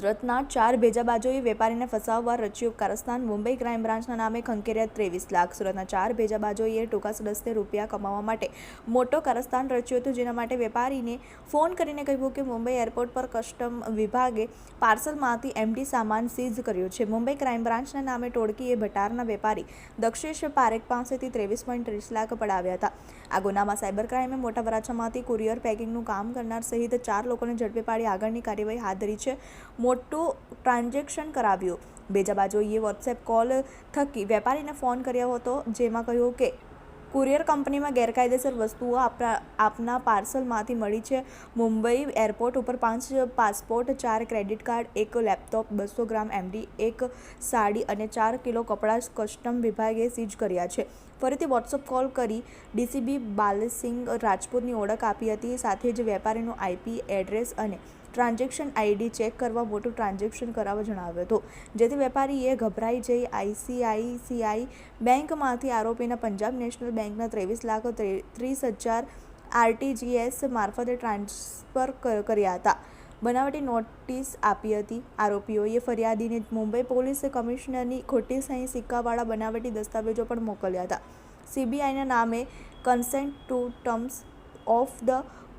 સુરતના ચાર ભેજાબાજોએ વેપારીને ફસાવવા રચ્યું કારસ્તાન. મુંબઈ ક્રાઇમ બ્રાન્ચના નામે ખંખેર્યા ત્રેવીસ લાખ. સુરતના ચાર ભેજાબાજોએ ટૂંકા સદસ્ય રૂપિયા કમાવા માટે મોટો કારસ્તાન રચ્યું હતું, જેના માટે વેપારીને ફોન કરીને કહ્યું કે મુંબઈ એરપોર્ટ પર કસ્ટમ વિભાગે પાર્સલમાંથી એમડી સામાન સીઝ કર્યો છે. મુંબઈ ક્રાઇમ બ્રાન્ચના નામે ટોળકીએ ભટારના વેપારી દક્ષેશ પારેખ પાસેથી ત્રેવીસ પોઈન્ટ ત્રીસ લાખ પડાવ્યા હતા. આ ગુનામાં સાયબર ક્રાઇમે મોટા વરાછામાંથી કુરિયર પેકિંગનું કામ કરનાર સહિત ચાર લોકોને ઝડપી પાડી આગળની કાર્યવાહી હાથ ધરી છે. મોટું ટ્રાન્ઝેક્શન કરાવ્યું. બેજાબાજોએ વોટ્સએપ કોલ થકી વેપારીને ફોન કર્યો હતો, જેમાં કહ્યું કે, કુરિયર કંપનીમાં ગેરકાયદેસર વસ્તુઓ આપણા આપના પાર્સલમાંથી મળી છે. મુંબઈ એરપોર્ટ ઉપર પાંચ પાસપોર્ટ, ચાર ક્રેડિટ કાર્ડ, એક લેપટોપ, બસો ગ્રામ એમડી એક સાડી અને ચાર કિલો કપડાં કસ્ટમ વિભાગે સીઝ કર્યા છે. ફરીથી વોટ્સઅપ કોલ કરી ડીસીબી બાલસિંગ રાજપૂતની ઓળખ આપી હતી. સાથે જ વેપારીનું આઈપી એડ્રેસ અને ટ્રાન્ઝેક્શન આઈડી ચેક કરવા મોટું ટ્રાન્ઝેક્શન કરાવવા જણાવ્યું હતું. જેથી વેપારીએ ગભરાઈ જઈ આઈસીઆઈસીઆઈ બેંકમાંથી આરોપીના પંજાબ નેશનલ બેંકના ત્રેવીસ લાખ ત્રે- ત્રીસ હજાર આરટીજીએસ મારફતે ટ્રાન્સફર કર્યા હતા. બનાવટી નોટિસ આપી હતી. આરોપીઓએ ફરિયાદીને મુંબઈ પોલીસ કમિશનરની ખોટી સહી સિક્કાવાળા બનાવટી દસ્તાવેજો પણ મોકલ્યા હતા. સીબીઆઈના નામે consent to terms of the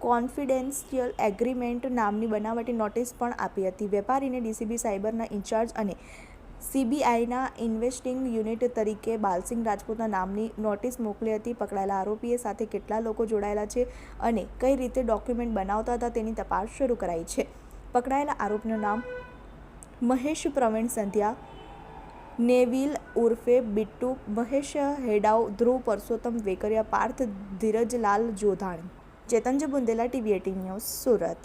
confidential agreement નામની બનાવટી નોટિસ પણ આપી હતી. વેપારીને ડીસીબી સાયબરના ઇન્ચાર્જ અને સીબીઆઈના ઇન્વેસ્ટિંગ યુનિટ તરીકે બાલસિંગ રાજપૂતના નામની નોટિસ મોકલી હતી. પકડાયેલા આરોપીએ સાથે કેટલા લોકો જોડાયેલા છે અને કઈ રીતે ડોક્યુમેન્ટ બનાવતા હતા તેની તપાસ શરૂ કરાઈ છે. પકડાયેલા આરોપીનું નામ મહેશ પ્રવીણ સંધ્યા, નેવિલ ઉર્ફે Bittu, Mahesh Hedav, Dhruv Parsottam, Vekariya Parth, Dhirajlal Jodhani. Chetanji Bundela TV AT news Surat.